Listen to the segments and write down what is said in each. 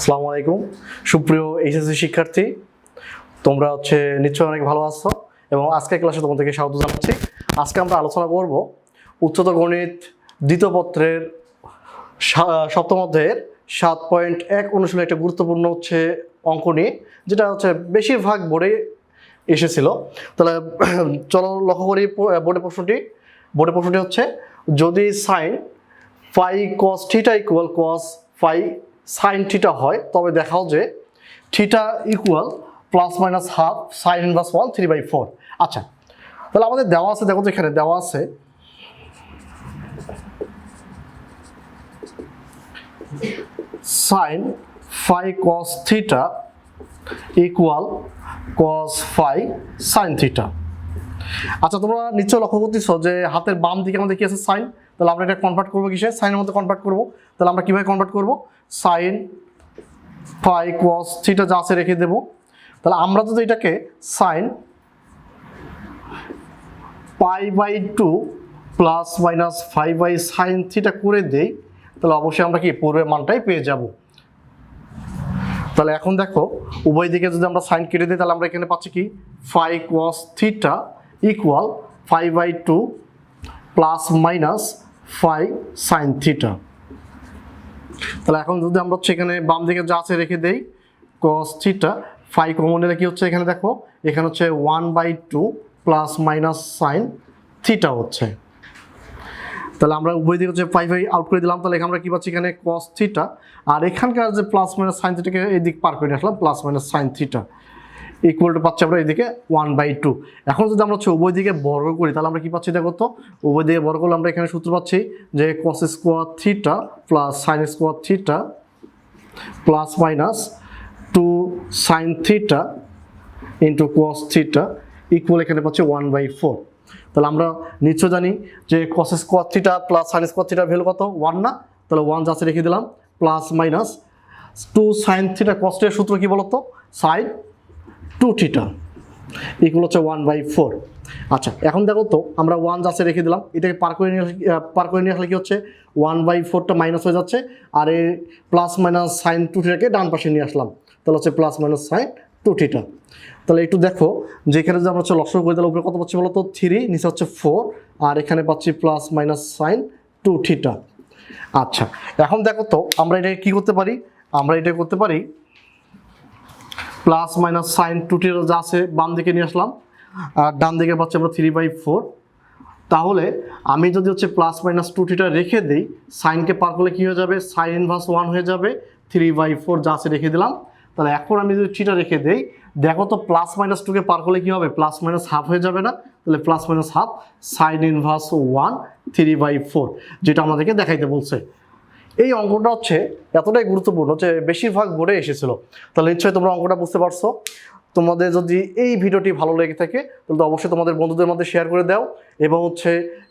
আসসালামু আলাইকুম। সুপ্রিয় এইচএসসি শিক্ষার্থী, তোমরা হচ্ছে নিশ্চয়ই অনেক ভালো আছো এবং আজকের ক্লাসে তোমাদেরকে স্বাগত জানাচ্ছি। আজকে আমরা আলোচনা করব উচ্চতর গণিত দ্বিতীয় পত্রের সপ্তম অধ্যায়ের সাত পয়েন্ট এক অনুশীলনে একটা গুরুত্বপূর্ণ হচ্ছে অঙ্ক নিয়ে, যেটা হচ্ছে বেশিরভাগ বোর্ডে এসেছিল। তাহলে চলো লক্ষ্য করি বোর্ডের প্রশ্নটি। বোর্ডের প্রশ্নটি হচ্ছে, যদি sine phi cos theta equal cos phi sine theta হয়, তবে দেখাও যে theta equal plus minus half sine inverse one three by four আচ্ছা তাহলে আমাদের দেওয়া আছে, দেখো তো এখানে দেওয়া আছে sine phi cos theta equal cos phi sine theta আচ্ছা তোমরা নিশ্চয় লক্ষ্য করতেছো যে হাতের বাম দিকে আমাদের কি আছে? সাইন তাহলে আমরা এটা কনভার্ট করব কিসে? সাইনের মধ্যে কনভার্ট করব। তাহলে আমরা কীভাবে কনভার্ট করব? সাইন ফাই কস থিটা যা আছে রেখে দেবো। তাহলে আমরা যদি এটাকে sine pi by two plus minus five by sine theta করে দেই, তাহলে অবশ্যই আমরা কি পূর্বের মানটাই পেয়ে যাব। তাহলে এখন দেখো, উভয় দিকে যদি আমরা সাইন কেটে দিই, তাহলে আমরা এখানে পাচ্ছি কি? Five cos theta equal five by two plus minus five sine theta তাহলে এখন যদি আমরা হচ্ছে এখানে বাম দিকে যা আছে রেখে দেই কস থিটা ফাইভ কমন নিলে কি হচ্ছে এখানে দেখো, এখানে হচ্ছে one by two plus minus sine theta হচ্ছে। তাহলে আমরা উভয় দিকে হচ্ছে ফাইভ ফাইভ আউট করে দিলাম, তাহলে এখানে আমরা কি পাচ্ছি এখানে কস থিটা আর এখানকার যে প্লাস মাইনাস সাইন থিটাকে এই দিক পার করে আসলাম plus minus sine theta equal to পাচ্ছি আমরা এদিকে ওয়ান বাই টু এখন যদি আমরা হচ্ছে উভয় দিকে বর্গ করি, তাহলে আমরা কি পাচ্ছি দেখো তো? উভয় দিকে বর্গ করলে আমরা এখানে সূত্র পাচ্ছি যে cos square theta plus sine square theta plus minus two sine theta into cos theta equal এখানে পাচ্ছি ওয়ান বাই ফোর তাহলে আমরা নিশ্চয় জানি যে cos square theta plus sine square থিটার ভ্যালু কত? ওয়ান না? তাহলে ওয়ান যাচ্ছে রেখে দিলাম plus minus two sine theta কস্টের সূত্র কি বলতো? Sine two theta. ইকুয়াল হচ্ছে ওয়ান বাই ফোর আচ্ছা এখন দেখো তো, আমরা ওয়ান যাচ্ছে রেখে দিলাম। এটাকে পার করে নিয়ে পার করে নিয়ে আসলে কি হচ্ছে? ওয়ান বাই ফোরটা মাইনাস হয়ে যাচ্ছে। আর এই প্লাস মাইনাস সাইন টু থিটাকে ডান পাশে নিয়ে আসলাম। তাহলে হচ্ছে plus minus sine two theta তাহলে একটু দেখো যেখানে যে আমরা হচ্ছে লক্ষ্য করে তাহলে উপরে কত পাচ্ছি বলো তো? থ্রি নিচে হচ্ছে ফোর আর এখানে পাচ্ছি plus minus sine two theta আচ্ছা এখন দেখো তো, আমরা এটাকে কী করতে পারি? আমরা এটা করতে পারি প্লাস মাইনাস সাইন টুটির যা আছে, বাম দিকে নিয়ে আসলাম। আর ডান দিকে পাচ্ছি আমরা থ্রি বাই ফোর তাহলে আমি যদি হচ্ছে প্লাস মাইনাস টুটিটা রেখে দিই, সাইনকে পার করলে কী হয়ে যাবে? সাইন ইনভার্স ওয়ান হয়ে যাবে। থ্রি বাই ফোর যা আছে রেখে দিলাম। তাহলে এখন আমি যদি থ্রিটা রেখে দিই, দেখো তো প্লাস মাইনাস টুকে পার করলে কী হবে? প্লাস মাইনাস হাফ হয়ে যাবে না? তাহলে plus minus half sine inverse one three by four যেটা আমাদেরকে দেখাইতে বলছে। এই অঙ্কটা হচ্ছে এতটাই গুরুত্বপূর্ণ যে বেশিরভাগ বোর্ডে এসেছিল। তাহলে নিশ্চয়ই তোমরা অঙ্কটা বুঝতে পারছ। তোমাদের যদি এই ভিডিওটি ভালো লেগে থাকে, তাহলে অবশ্যই তোমাদের বন্ধুদের মধ্যে শেয়ার করে দাও এবং হচ্ছে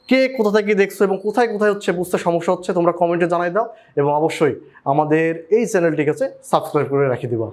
কে কোথা থেকে দেখছ এবং কোথায় কোথায় হচ্ছে বুঝতে সমস্যা হচ্ছে, তোমরা কমেন্টে জানাই দাও এবং অবশ্যই আমাদের এই চ্যানেলটিকে সাবস্ক্রাইব করে রাখি দিবা।